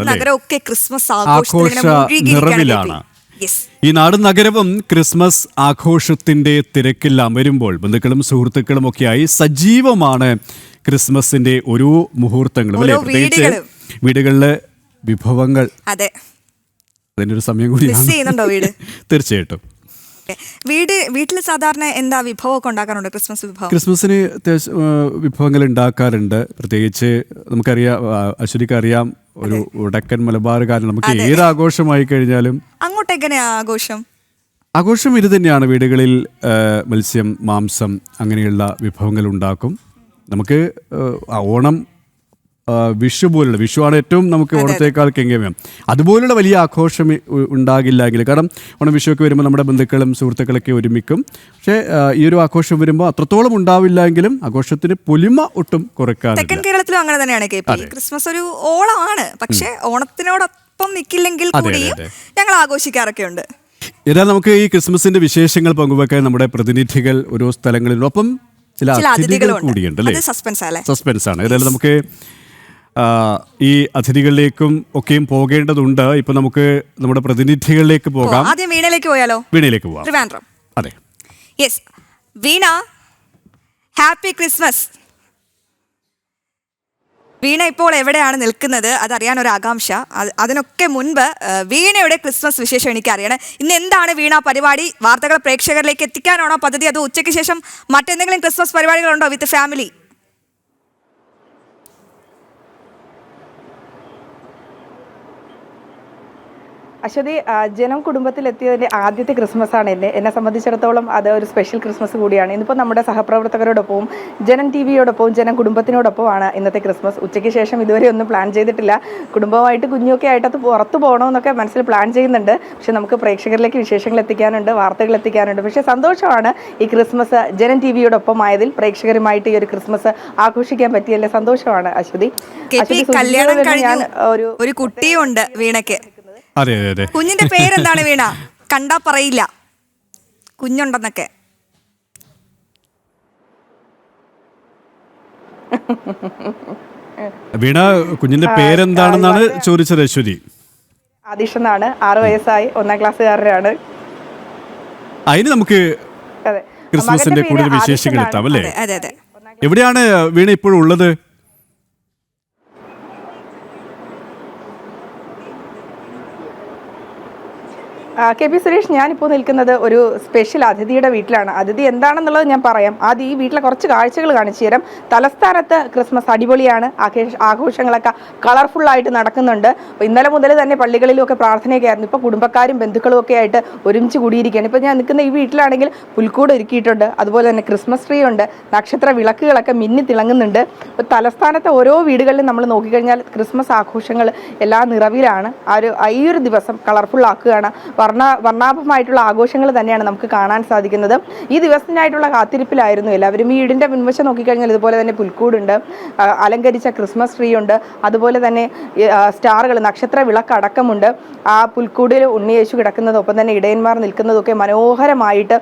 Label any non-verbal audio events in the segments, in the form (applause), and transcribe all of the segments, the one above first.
നാട്? ക്രിസ്മസ് ആഘോഷ നിറവിലാണ്. ഈ നാടും നഗരവും ക്രിസ്മസ് ആഘോഷത്തിന്റെ തിരക്കിൽ അമരുമ്പോൾ ബന്ധുക്കളും സുഹൃത്തുക്കളും ഒക്കെയായി സജീവമാണ് ക്രിസ്മസിന്റെ ഓരോ മുഹൂർത്തങ്ങളും അല്ലെ? പ്രത്യേകിച്ച് വീടുകളിലെ വിഭവങ്ങൾ. അതെ. ഒരു സമയം കൂടി ചെയ്യുന്നുണ്ടോ വീട്? (laughs) തീർച്ചയായിട്ടും. വീട് വീട്ടിൽ സാധാരണ എന്താ വിഭവമൊക്കെ ഉണ്ടാക്കാറുണ്ട് ക്രിസ്മസ് വിഭവം? ക്രിസ്മസിന് അത്യാവശ്യം വിഭവങ്ങൾ ഉണ്ടാക്കാറുണ്ട്. പ്രത്യേകിച്ച് നമുക്കറിയാം അശ്വതിക്ക് അറിയാം ഒരു വടക്കൻ മലബാറുകാരൻ. നമുക്ക് ഏത് ആഘോഷമായി കഴിഞ്ഞാലും? അങ്ങോട്ട് എങ്ങനെയാ ആഘോഷം? ആഘോഷം ഇത് തന്നെയാണ്. വീടുകളിൽ മത്സ്യം മാംസം അങ്ങനെയുള്ള വിഭവങ്ങൾ ഉണ്ടാക്കും. നമുക്ക് ഓണം വിഷു പോലുള്ള വിഷുവാണ് ഏറ്റവും നമുക്ക് ഓണത്തേക്കാൾ കെങ്കമയം. അതുപോലുള്ള വലിയ ആഘോഷം ഉണ്ടാകില്ല എങ്കിൽ കാരണം ഓണം വിഷുവൊക്കെ വരുമ്പോൾ നമ്മുടെ ബന്ധുക്കളും സുഹൃത്തുക്കളൊക്കെ ഒരുമിക്കും. പക്ഷേ ഈ ഒരു ആഘോഷം വരുമ്പോൾ അത്രത്തോളം ഉണ്ടാവില്ല എങ്കിലും ആഘോഷത്തിന് പൊലിമ ഒട്ടും കുറയ്ക്കാൻ തെക്കൻ കേരളത്തിലും അങ്ങനെ തന്നെയാണ് ക്രിസ്മസ് ഒരു ഓളമാണ്. പക്ഷേ ഓണത്തിനോടൊപ്പം നിൽക്കില്ലെങ്കിൽ കൂടിയും ഞങ്ങൾ ആഘോഷിക്കാറൊക്കെ ഉണ്ട് എന്നാൽ നമുക്ക് ഈ ക്രിസ്മസിന്റെ വിശേഷങ്ങൾ പങ്കുവെക്കാൻ നമ്മുടെ പ്രതിനിധികൾ ഓരോ സ്ഥലങ്ങളിലും ഒപ്പം ചില അതിഥികൾ കൂടിയുണ്ട് അല്ലേ? സസ്പെൻസ് ആണ് ഏതായാലും നമുക്ക് ഈ അതിഥികളിലേക്കും ഒക്കെയും പോകേണ്ടതുണ്ട്. ഇപ്പൊ നമുക്ക് നമ്മുടെ പ്രതിനിധികളിലേക്ക് പോകാം. ആദ്യം വീണയിലേക്ക് പോയാലോ? വീണയിലേക്ക് പോകാം ട്രിവാൻഡ്രം അതെ. Yes Veena happy Christmas. Veena ഇപ്പോൾ എവിടെയാണ് നിൽക്കുന്നത്? അതറിയാൻ ഒരു ആകാംക്ഷ. അതിനൊക്കെ മുൻപ് വീണയുടെ ക്രിസ്മസ് വിശേഷം എനിക്ക് അറിയണം ഇന്ന് എന്താണ് വീണ പരിപാടി? വാർത്തകൾ പ്രേക്ഷകരിലേക്ക് എത്തിക്കാനാണോ പദ്ധതി? അതോ ഉച്ചയ്ക്ക് ശേഷം മറ്റെന്തെങ്കിലും ക്രിസ്മസ് പരിപാടികളുണ്ടോ വിത്ത് ഫാമിലി? അശ്വതി ജനം കുടുംബത്തിലെത്തിയതിന്റെ ആദ്യത്തെ ക്രിസ്മസ് ആണ് എന്നെ. എന്നെ സംബന്ധിച്ചിടത്തോളം അത് ഒരു സ്പെഷ്യൽ ക്രിസ്മസ് കൂടിയാണ്. ഇന്നിപ്പോൾ നമ്മുടെ സഹപ്രവർത്തകരോടൊപ്പവും ജനം ടി വിയോടൊപ്പവും ജനം കുടുംബത്തിനോടൊപ്പമാണ് ഇന്നത്തെ ക്രിസ്മസ്. ഉച്ചയ്ക്ക് ശേഷം ഇതുവരെ ഒന്നും പ്ലാൻ ചെയ്തിട്ടില്ല. കുടുംബമായിട്ട് കുഞ്ഞൊക്കെ ആയിട്ട് അത് പുറത്ത് പോകണമെന്നൊക്കെ മനസ്സിൽ പ്ലാൻ ചെയ്യുന്നുണ്ട്. പക്ഷേ നമുക്ക് പ്രേക്ഷകരിലേക്ക് വിശേഷങ്ങൾ എത്തിക്കാനുണ്ട് വാർത്തകൾ എത്തിക്കാനുണ്ട്. പക്ഷേ സന്തോഷമാണ് ഈ ക്രിസ്മസ് ജനം ടി വിയോടൊപ്പം ആയതിൽ പ്രേക്ഷകരുമായിട്ട് ഈ ഒരു ക്രിസ്മസ് ആഘോഷിക്കാൻ പറ്റിയല്ലേ? സന്തോഷമാണ് അശ്വതി. കല്യാണം ഒരു കുട്ടിയുണ്ട് വീണയ്ക്ക്. അതെ അതെ അതെ. കുഞ്ഞിന്റെ പേരെന്താണ് വീണ? കണ്ടാ പറയില്ല. കുഞ്ഞുണ്ടെന്നൊക്കെ. വീണ കുഞ്ഞിന്റെ പേരെന്താണെന്നാണ് ചോദിച്ചത് അശ്വതി. ആദിഷ് എന്നാണ്. ആറ് വയസ്സായി. ഒന്നാം ക്ലാസ്സുകാരനാണ്. അതിന് നമുക്ക് അതെ. ക്രിസ്മസിന്റെ കൂടുതൽ വിശേഷങ്ങൾ എത്താം അല്ലേ? അതെ അതെ അതെ. എവിടെയാണ് വീണ ഇപ്പോഴും ഉള്ളത്? കെ പി സുരേഷ് ഞാനിപ്പോൾ നിൽക്കുന്നത് ഒരു സ്പെഷ്യൽ അതിഥിയുടെ വീട്ടിലാണ്. അതിഥി എന്താണെന്നുള്ളത് ഞാൻ പറയാം. ആദ്യം ഈ വീട്ടിലെ കുറച്ച് കാഴ്ചകൾ കാണിച്ചു തരാം. തലസ്ഥാനത്ത് ക്രിസ്മസ് അടിപൊളിയാണ്. ആഘോഷ ആഘോഷങ്ങളൊക്കെ കളർഫുള്ളായിട്ട് നടക്കുന്നുണ്ട്. ഇന്നലെ മുതൽ തന്നെ പള്ളികളിലൊക്കെ പ്രാർത്ഥനയൊക്കെ ആയിരുന്നു ഇപ്പോൾ കുടുംബക്കാരും ബന്ധുക്കളും ഒക്കെ ആയിട്ട് ഒരുമിച്ച് കൂടിയിരിക്കുകയാണ്. ഇപ്പോൾ ഞാൻ നിൽക്കുന്ന ഈ വീട്ടിലാണെങ്കിൽ പുൽക്കൂട് ഒരുക്കിയിട്ടുണ്ട്. അതുപോലെ തന്നെ ക്രിസ്മസ് ട്രീ ഉണ്ട്. നക്ഷത്ര വിളക്കുകളൊക്കെ മിന്നി തിളങ്ങുന്നുണ്ട്. ഇപ്പോൾ തലസ്ഥാനത്തെ ഓരോ വീടുകളിലും നമ്മൾ നോക്കിക്കഴിഞ്ഞാൽ ക്രിസ്മസ് ആഘോഷങ്ങൾ എല്ലാ നിറവിലാണ്. ആ ഒരു ഈ ഒരു ദിവസം കളർഫുള്ളാക്കുകയാണ് വർണ വർണാഭമായിട്ടുള്ള ആഘോഷങ്ങൾ തന്നെയാണ് നമുക്ക് കാണാൻ സാധിക്കുന്നത്. ഈ ദിവസത്തിനായിട്ടുള്ള കാത്തിരിപ്പിലായിരുന്നു എല്ലാവരും. ഈ വീടിന്റെ മുൻവശം നോക്കിക്കഴിഞ്ഞാൽ ഇതുപോലെ തന്നെ പുൽക്കൂടുണ്ട് അലങ്കരിച്ച ക്രിസ്മസ് ട്രീ ഉണ്ട്. അതുപോലെ തന്നെ സ്റ്റാറുകൾ നക്ഷത്ര വിളക്കടക്കമുണ്ട്. ആ പുൽക്കൂടിൽ ഉണ്ണിയേശു കിടക്കുന്നതും ഒപ്പം തന്നെ ഇടയന്മാർ നിൽക്കുന്നതൊക്കെ മനോഹരമായിട്ട്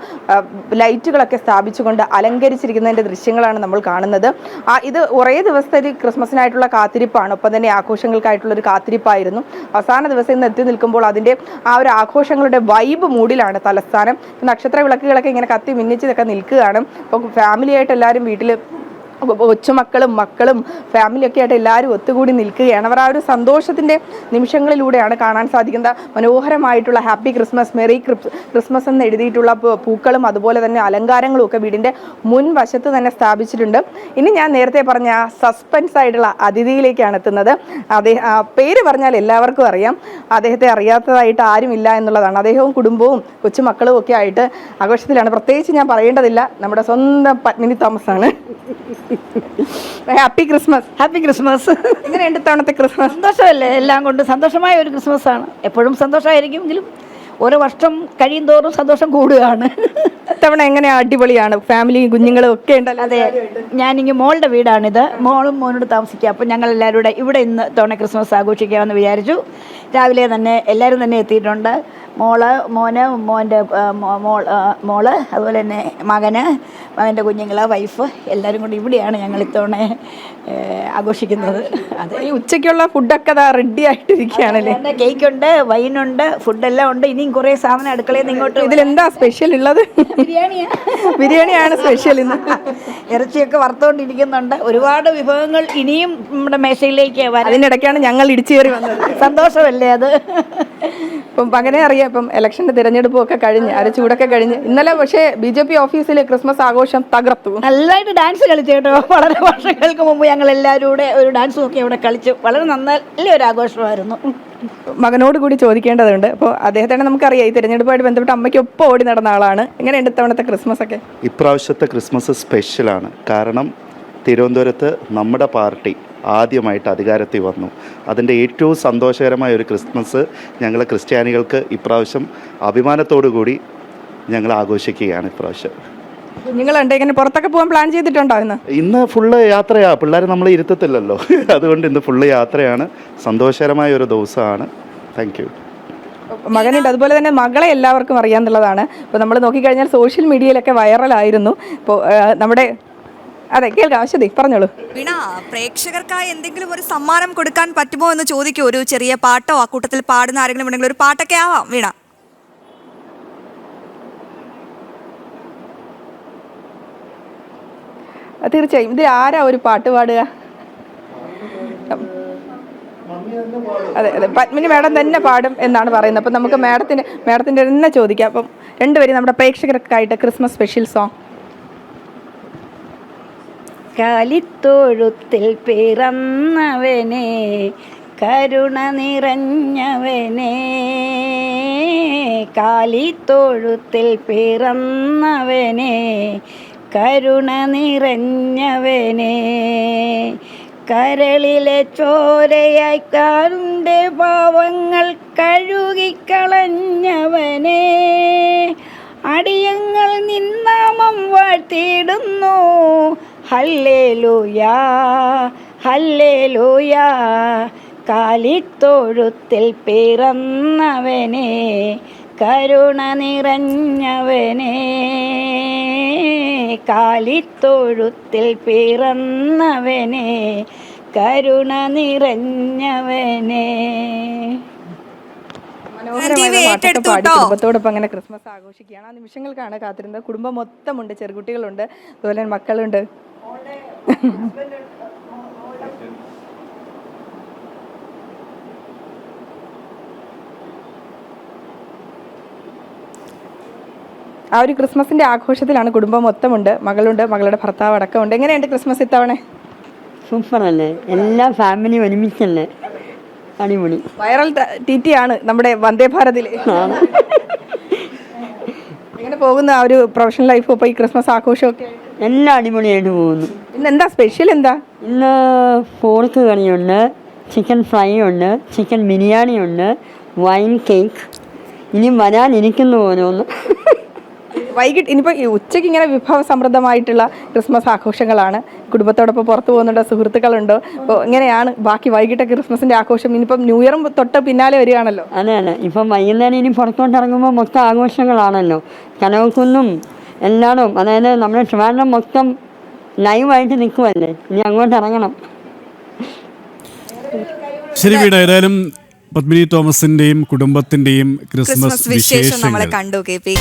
ലൈറ്റുകളൊക്കെ സ്ഥാപിച്ചുകൊണ്ട് അലങ്കരിച്ചിരിക്കുന്നതിന്റെ ദൃശ്യങ്ങളാണ് നമ്മൾ കാണുന്നത്. ഇത് കുറേ ദിവസത്തെ ഒരു ക്രിസ്മസിനായിട്ടുള്ള കാത്തിരിപ്പാണ്. ഒപ്പം തന്നെ ആഘോഷങ്ങൾക്കായിട്ടുള്ളൊരു കാത്തിരിപ്പായിരുന്നു. അവസാന ദിവസം ഇന്ന് എത്തി നിൽക്കുമ്പോൾ അതിന്റെ ആ ഒരു ആഘോഷങ്ങളുടെ വൈബ് മൂഡിലാണ് തലസ്ഥാനം. നക്ഷത്ര വിളക്കുകളൊക്കെ ഇങ്ങനെ കത്തി മിന്നിച്ചതൊക്കെ നിൽക്കുകയാണ്. അപ്പോൾ ഫാമിലിയായിട്ട് എല്ലാവരും വീട്ടിൽ കൊച്ചുമക്കളും മക്കളും ഫാമിലിയൊക്കെ ആയിട്ട് എല്ലാവരും ഒത്തുകൂടി നിൽക്കുകയാണ്. അവർ ആ ഒരു സന്തോഷത്തിന്റെ നിമിഷങ്ങളിലൂടെയാണ് കാണാൻ സാധിക്കുന്നത്. മനോഹരമായിട്ടുള്ള ഹാപ്പി ക്രിസ്മസ് മെറി ക്രിസ്മസ് എന്ന് എഴുതിയിട്ടുള്ള പൂക്കളും അതുപോലെ തന്നെ അലങ്കാരങ്ങളും ഒക്കെ വീടിന്റെ മുൻവശത്ത് തന്നെ സ്ഥാപിച്ചിട്ടുണ്ട്. ഇനി ഞാൻ നേരത്തെ പറഞ്ഞ സസ്പെൻസ് ആയിട്ടുള്ള അതിഥിയിലേക്കാണ് എത്തുന്നത്. അദ്ദേഹം പേര് പറഞ്ഞാൽ എല്ലാവർക്കും അറിയാം. അദ്ദേഹത്തെ അറിയാത്തതായിട്ട് ആരുമില്ല എന്നുള്ളതാണ്. അദ്ദേഹവും കുടുംബവും കൊച്ചുമക്കളും ഒക്കെ ആയിട്ട് ആഘോഷത്തിലാണ്. പ്രത്യേകിച്ച് ഞാൻ പറയേണ്ടതില്ല. നമ്മുടെ സ്വന്തം പത്മിനി തോമസ് ആണ് ഹാപ്പി ക്രിസ്മസ് ഹാപ്പി ക്രിസ്മസ് ഇങ്ങനെ തവണത്തെ ക്രിസ്മസ് സന്തോഷമല്ലേ? എല്ലാം കൊണ്ട് സന്തോഷമായ ഒരു ക്രിസ്മസ് ആണ്. എപ്പോഴും സന്തോഷമായിരിക്കുമെങ്കിലും ഓരോ വർഷം കഴിയും തോറും സന്തോഷം കൂടുകയാണ്. ഇത്തവണ എങ്ങനെ അടിപൊളിയാണ്? ഫാമിലിയും കുഞ്ഞുങ്ങളും ഒക്കെ ഉണ്ടല്ലോ. അതെ. ഞാനിങ്ങ് മോളുടെ വീടാണിത്. മോളും മോനോട് താമസിക്കുക. അപ്പം ഞങ്ങൾ എല്ലാവരും ഇവിടെ ഇന്ന് തവണ ക്രിസ്മസ് ആഘോഷിക്കാമെന്ന് വിചാരിച്ചു. രാവിലെ തന്നെ എല്ലാവരും തന്നെ എത്തിയിട്ടുണ്ട്. മോൾ മോന് മോന്റെ മോൾ മോൾ അതുപോലെ തന്നെ മകന് മകന്റെ കുഞ്ഞുങ്ങൾ വൈഫ് എല്ലാവരും കൂടി ഇവിടെയാണ് ഞങ്ങൾ ഇത്തവണ ആഘോഷിക്കുന്നത്. അതെ ഈ ഉച്ചയ്ക്കുള്ള ഫുഡൊക്കെ അതാ റെഡി ആയിട്ടിരിക്കുകയാണല്ലേ? കേക്കുണ്ട് വൈനുണ്ട് ഫുഡെല്ലാം ഉണ്ട്. ഇനിയും കുറേ സാധനം അടുക്കളയിൽ നിങ്ങോട്ട് ഇങ്ങോട്ട് ഇതിലെന്താ സ്പെഷ്യൽ ഉള്ളത്? ബിരിയാണിയാ. ബിരിയാണിയാണ് സ്പെഷ്യൽ ഇന്ന്. ഇറച്ചിയൊക്കെ വറുത്തുകൊണ്ടിരിക്കുന്നുണ്ട് ഒരുപാട് വിഭവങ്ങൾ ഇനിയും നമ്മുടെ മേശയിലേക്ക് അതിനിടയ്ക്കാണ് ഞങ്ങൾ ഇടിച്ചു കയറി വന്നത്. സന്തോഷമല്ലേ അത്? ഇപ്പം പകനെ അറിയാം ഇപ്പം ഇലക്ഷന്റെ തിരഞ്ഞെടുപ്പും ഒക്കെ കഴിഞ്ഞ് അര ചൂടൊക്കെ കഴിഞ്ഞ്. ഇന്നലെ പക്ഷേ ബി ജെ പി ഓഫീസിൽ ക്രിസ്മസ് ആഘോഷം തകർത്തു. നല്ലതായിട്ട് ഡാൻസ് കളിച്ചു കേട്ടോ. വളരെ വർഷങ്ങൾക്ക് മുമ്പ് ഞങ്ങൾ എല്ലാവരും കൂടെ ഒരു ഡാൻസ് നോക്കി അവിടെ കളിച്ച് വളരെ നല്ല ഒരു ആഘോഷമായിരുന്നു. മകനോട് കൂടി ചോദിക്കേണ്ടതുണ്ട്. അപ്പോൾ അദ്ദേഹത്തെ നമുക്കറിയാം ഈ തിരഞ്ഞെടുപ്പുമായിട്ട് ബന്ധപ്പെട്ട് അമ്മയ്ക്കൊപ്പം ഓടി നടന്ന ആളാണ്. എങ്ങനെയുണ്ട് ഇത്തവണത്തെ ക്രിസ്മസ് ഒക്കെ? ഇപ്രാവശ്യത്തെ ക്രിസ്മസ് സ്പെഷ്യലാണ് കാരണം തിരുവനന്തപുരത്ത് നമ്മുടെ പാർട്ടി ആദ്യമായിട്ട് അധികാരത്തിൽ വന്നു. അതിന്റെ ഏറ്റവും സന്തോഷകരമായ ഒരു ക്രിസ്മസ് ഞങ്ങൾ ക്രിസ്ത്യാനികൾക്ക് ഇപ്രാവശ്യം അഭിമാനത്തോടു കൂടി ഞങ്ങൾ ആഘോഷിക്കുകയാണ് ഇപ്രാവശ്യം. കുഞ്ഞുങ്ങളുണ്ട് ഇങ്ങനെ പുറത്തൊക്കെ പോകാൻ പ്ലാൻ ചെയ്തിട്ടുണ്ടോ ഇന്ന്? ഇന്ന് ഫുള്ള് യാത്രയാ. പിള്ളേർ നമ്മൾ ഇരുത്തത്തില്ലല്ലോ. (laughs) അതുകൊണ്ട് ഇന്ന് ഫുള്ള് യാത്രയാണ്. സന്തോഷകരമായ ഒരു ദിവസമാണ്. താങ്ക് യു മകനുണ്ട്. അതുപോലെ തന്നെ മകളെ എല്ലാവർക്കും അറിയാന്നുള്ളതാണ്. ഇപ്പോൾ നമ്മൾ നോക്കിക്കഴിഞ്ഞാൽ സോഷ്യൽ മീഡിയയിലൊക്കെ വൈറലായിരുന്നു ഇപ്പോൾ നമ്മുടെ അതെ കേൾക്കാം. അശ്വതി പറഞ്ഞോളൂ. വീണ പ്രേക്ഷകർക്കായി എന്തെങ്കിലും ഒരു സമ്മാനം കൊടുക്കാൻ പറ്റുമോ എന്ന് ചോദിക്കൂ. ഒരു ചെറിയ പാട്ടോ ആ കൂട്ടത്തിൽ പാടുന്ന ആരെങ്കിലും ഉണ്ടെങ്കിൽ ഒരു പാട്ടൊക്കെ ആവാം വീണ. തീർച്ചയായും. ഇതിൽ ആരാ ഒരു പാട്ട് പാടുക? അതെ അതെ. പത്മിനി മാഡം തന്നെ പാടും എന്നാണ് പറയുന്നത്. അപ്പം നമുക്ക് മാഡത്തിന് മാഡത്തിന്റെ തന്നെ ചോദിക്കാം. അപ്പം രണ്ടുപേരും നമ്മുടെ പ്രേക്ഷകർക്കായിട്ട് ക്രിസ്മസ് സ്പെഷ്യൽ സോങ്. കാലിത്തൊഴുത്തിൽ പിറന്നവനെ കരുണ നിറഞ്ഞവനെ കാലിത്തൊഴുത്തിൽ പിറന്നവനെ കരുണ നിറഞ്ഞവനെ കരളിലെ ചോരയായി കാരുണ്ടെ പാവങ്ങൾ കഴുകിക്കളഞ്ഞവനെ അടിയങ്ങൾ നിന്നാമം വാഴ്ത്തിയിടുന്നു. ഹല്ലേലൂയാ ഹല്ലേലൂയാ കാലിത്തൊഴുത്തിൽ പിറന്നവനെ കരുണ നിറഞ്ഞവനെ. കാലിത്തൊഴുത്തിൽ പിറന്നവനെ കരുണ നിറഞ്ഞവനെ. കുടുംബത്തോടൊപ്പം അങ്ങനെ ക്രിസ്മസ് ആഘോഷിക്കുകയാണ്. ആ നിമിഷങ്ങൾക്കാണ് കാത്തിരുന്നത്. കുടുംബം മൊത്തമുണ്ട്. ചെറുകുട്ടികളുണ്ട്. അതുപോലെ മക്കളുണ്ട്. ആ ഒരു ക്രിസ്മസിന്റെ ആഘോഷത്തിലാണ് കുടുംബം മൊത്തമുണ്ട്. മകളുണ്ട് മകളുടെ ഭർത്താവ് അടക്കമുണ്ട് എങ്ങനെയുണ്ട് ക്രിസ്മസ് ഇത്തവണ? സൂപ്പറല്ലേ. എല്ലാ ഫാമിലിയും ഒരുമിച്ചല്ലേ. അടിപൊളി. വൈറൽ ടി ടി ആണ് നമ്മുടെ വന്ദേ ഭാരതിൽ എങ്ങനെ പോകുന്ന ആ ഒരു പ്രൊഫഷണൽ ലൈഫ് ഇപ്പോൾ ഈ ക്രിസ്മസ് ആഘോഷമൊക്കെ? എല്ലാം അടിപൊളിയായിട്ട് പോകുന്നു. ഇന്ന് എന്താ സ്പെഷ്യൽ എന്താ? ഇന്ന് പോർക്ക് കറിയുണ്ട് ചിക്കൻ ഫ്രൈ ഉണ്ട് ചിക്കൻ ബിരിയാണി ഉണ്ട് വൈൻ കേക്ക് ഇനി വരാനിരിക്കുന്നു ഓരോന്ന്. വൈകിട്ട് ഇനിയിപ്പോൾ ഈ ഉച്ചയ്ക്ക് ഇങ്ങനെ വിഭവ സമൃദ്ധമായിട്ടുള്ള ക്രിസ്മസ് ആഘോഷങ്ങളാണ്. കുടുംബത്തോടൊപ്പം പുറത്തു പോകുന്നുണ്ട് സുഹൃത്തുക്കളുണ്ടോ. അപ്പോൾ ഇങ്ങനെയാണ് ബാക്കി വൈകിട്ട് ക്രിസ്മസിന്റെ ആഘോഷം. ഇനിയിപ്പം ന്യൂ ഇയറും തൊട്ട് പിന്നാലെ വരികയാണല്ലോ. അതെ അതെ. ഇപ്പം വൈകുന്നേരം ഇനി പുറത്തോട്ട് ഇറങ്ങുമ്പോൾ മൊത്തം ആഘോഷങ്ങളാണല്ലോ. കനകക്കുന്നും എല്ലായിടും അതായത് നമ്മുടെ ട്രിവാൻഡ്രം മൊത്തം ലൈവായിട്ട് നിൽക്കുമല്ലേ ഇനി അങ്ങോട്ട് ഇറങ്ങണം. ശരി വീട് ഏതായാലും പത്മിനി തോമസിന്റെയും കുടുംബത്തിന്റെയും ക്രിസ്മസ് ക്രിസ്മസ് വിശേഷം നമ്മളെ കണ്ടു കെ പി.